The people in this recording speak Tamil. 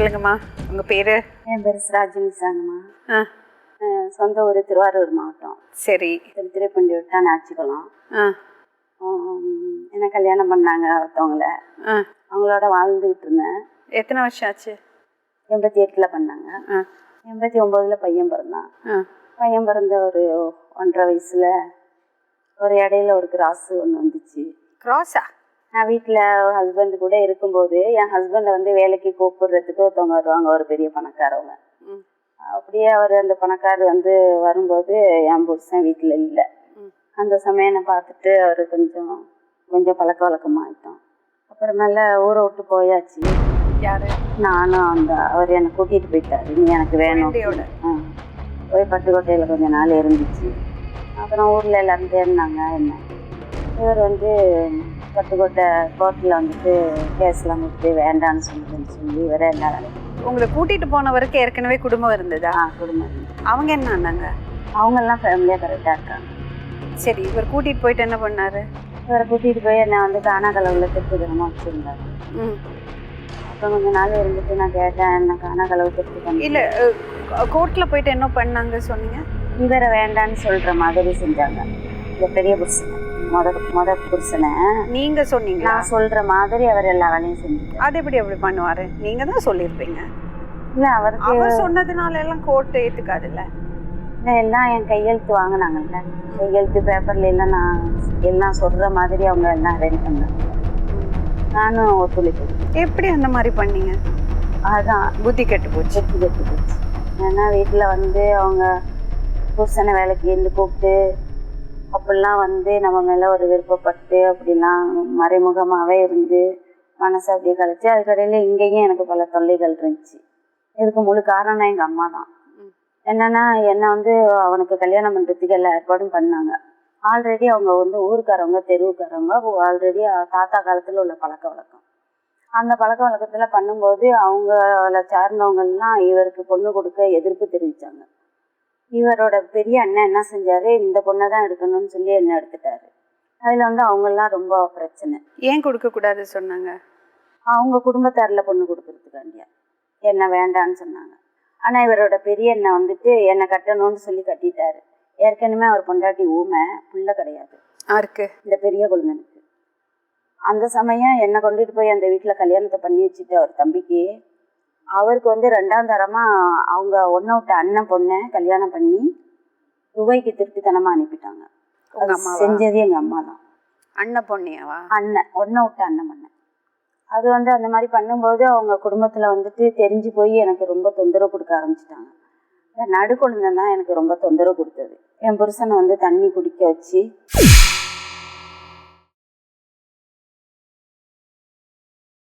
சொல்லுங்கம்மா. உங்க பேரு? என் பேர் ராஜினி சாங்கம்மா. சொந்த ஊர் திருவாரூர் மாவட்டம். சரி. திரு திருப்பண்டி விட்டா நாச்சிக்குளம். என்ன கல்யாணம் பண்ணாங்க ஒருத்தவங்கள. அவங்களோட வாழ்ந்துகிட்டு இருந்தேன். எத்தனை வருஷம் ஆச்சு? எண்பத்தி எட்டில் பண்ணாங்க. எண்பத்தி ஒம்போதில் பையன் பிறந்தான். பையன் பிறந்த ஒரு ஒன்றரை வயசில் ஒரு இடையில ஒரு கிராஸ் ஒன்று வந்துச்சு. கிராஸா நான் வீட்டில் ஹஸ்பண்ட் கூட இருக்கும்போது என் ஹஸ்பண்டை வந்து வேலைக்கு கூப்பிடுறதுக்கு ஒருத்தவங்க வருவாங்க ஒரு பெரிய பணக்காரவங்க. அப்படியே அவர் அந்த பணக்காரர் வந்து வரும்போது என் புருஷன் வீட்டில் இல்லை. அந்த சமயம் பார்த்துட்டு அவர் கொஞ்சம் கொஞ்சம் பழக்க வழக்கமாயிட்டோம் அப்புறமேல ஊரை விட்டு போயாச்சு. யாரு? நானும் அந்த அவர் என்னை கூட்டிகிட்டு போயிட்டாரு. நீ எனக்கு வேணும் போய் பட்டுக்கோட்டையில் கொஞ்ச நாள் இருந்துச்சு. அப்புறம் ஊரில் எல்லாரும் தேடினாங்க என்ன? இவர் வந்து பட்டுக்கோட்டை கோர்ட்டில் வந்துட்டு கேஸ்லாம் கொடுத்து வேண்டான்னு சொல்லுதுன்னு சொல்லி இவரே எல்லா வேலையும் உங்களை கூட்டிட்டு போனவருக்கு ஏற்கனவே குடும்பம் இருந்ததா? குடும்பம். அவங்க என்ன ஆனாங்க அவங்கெல்லாம் ஃபேமிலியாக கரெக்டாக இருக்காங்க. சரி இவர் கூட்டிட்டு போயிட்டு என்ன பண்ணாரு? இவரை கூட்டிகிட்டு போய் என்னை வந்து காணாக்கலவில் திருப்திகரமாக வச்சுருந்தாரு. ம். அப்புறம் கொஞ்ச நாள் இருந்துட்டு நான் கேட்டேன் என்ன காணாக்கலவு திருப்தி பண்ணி இல்ல கோர்ட்ல போயிட்டு என்ன பண்ணாங்க சொன்னீங்க? இவரை வேண்டான்னு சொல்கிற மாதிரி செஞ்சாங்க. இந்த பெரிய புருஷனை. முத முத புருஷனை. நீங்க சொன்னீங்களா? நான் சொல்கிற மாதிரி அவர் எல்லா வேலையும் செஞ்சுட்டார். அது எப்படி அப்படி பண்ணுவாரு? நீங்க தான் சொல்லியிருப்பீங்க. இல்லை அவருக்கு அவர் சொன்னதுனால எல்லாம் கோர்ட் ஏத்துக்காதுல்ல? இல்லை, எல்லாம் என் கையெழுத்து வாங்கினாங்கல்ல. கையெழுத்து பேப்பர்ல எல்லாம் நான் எல்லாம் சொல்கிற மாதிரி அவங்க எல்லாம் ரெடி பண்ணாங்க. நானும் ஒத்துழைப்பு. எப்படி அந்த மாதிரி பண்ணீங்க? அதான். புத்தி கெட்டு போச்சு. செத்து கெட்டு போச்சு. ஏன்னா வீட்டில் வந்து அவங்க புருஷனை வேலைக்கு இருந்து கூப்பிட்டு அப்படிலாம் வந்து நம்ம மேலே ஒரு விருப்பப்பட்டு அப்படிலாம் மறைமுகமாகவே இருந்து மனசை அப்படியே கழிச்சு அதுக்கடையில் இங்கேயும் எனக்கு பல தொல்லைகள் இருந்துச்சு. இதுக்கு முழு காரணம் எங்கள் அம்மா தான். என்னன்னா என்னை வந்து அவனுக்கு கல்யாணம் பண்ணுறதுக்கு எல்லா ஏற்பாடும் பண்ணாங்க. ஆல்ரெடி அவங்க வந்து ஊருக்காரவங்க தெருவுக்காரவங்க ஆல்ரெடி தாத்தா காலத்தில் உள்ள பழக்க வழக்கம். அந்த பழக்க வழக்கத்தில் பண்ணும்போது அவங்கள சார்ந்தவங்கெல்லாம் இவருக்கு பொண்ணு கொடுக்க எதிர்ப்பு தெரிவித்தாங்க இவரோட பெரிய அண்ணன் என்ன செஞ்சாரு? இந்த பொண்ணை தான் எடுக்கணும்னு சொல்லி என்ன எடுத்துட்டாரு. அதில் வந்து அவங்கெல்லாம் ரொம்ப பிரச்சனை. ஏன் கொடுக்க கூடாது சொன்னாங்க? அவங்க குடும்பத்தாரில் பொண்ணு கொடுக்கறதுக்காண்டியா. என்ன வேண்டான்னு சொன்னாங்க. ஆனால் இவரோட பெரிய அண்ணன் வந்துட்டு என்னை கட்டணும்னு சொல்லி கட்டிட்டாரு. ஏற்கனவே அவர் பொண்டாட்டி ஊமை புள்ள கிடையாது. யாருக்கு? இந்த பெரிய குழந்தைனுக்கு. அந்த சமயம் என்னை கொண்டுட்டு போய் அந்த வீட்டில் கல்யாணத்தை பண்ணி வச்சுட்டு அவர் தம்பிக்கு அவருக்கு வந்து ரெண்டாம் தரமா அவங்க ஒன்றை விட்ட அண்ணன் பொண்ணை கல்யாணம் பண்ணி துபாய்க்கு திருட்டுத்தனமாக அனுப்பிட்டாங்க. உங்க அம்மாவா? செஞ்சது எங்கள் அம்மா தான் அண்ணன் பொண்ணியாவா? அண்ணன் ஒன்றை விட்ட அண்ணன் பண்ணேன் அது வந்து அந்த மாதிரி பண்ணும்போது அவங்க குடும்பத்தில் வந்துட்டு தெரிஞ்சு போய் எனக்கு ரொம்ப தொந்தரவு கொடுக்க ஆரம்பிச்சிட்டாங்க. நடுக்குழந்தை தான் எனக்கு ரொம்ப தொந்தரவு கொடுத்தது. என் புருஷனை வந்து தண்ணி குடிக்க வச்சு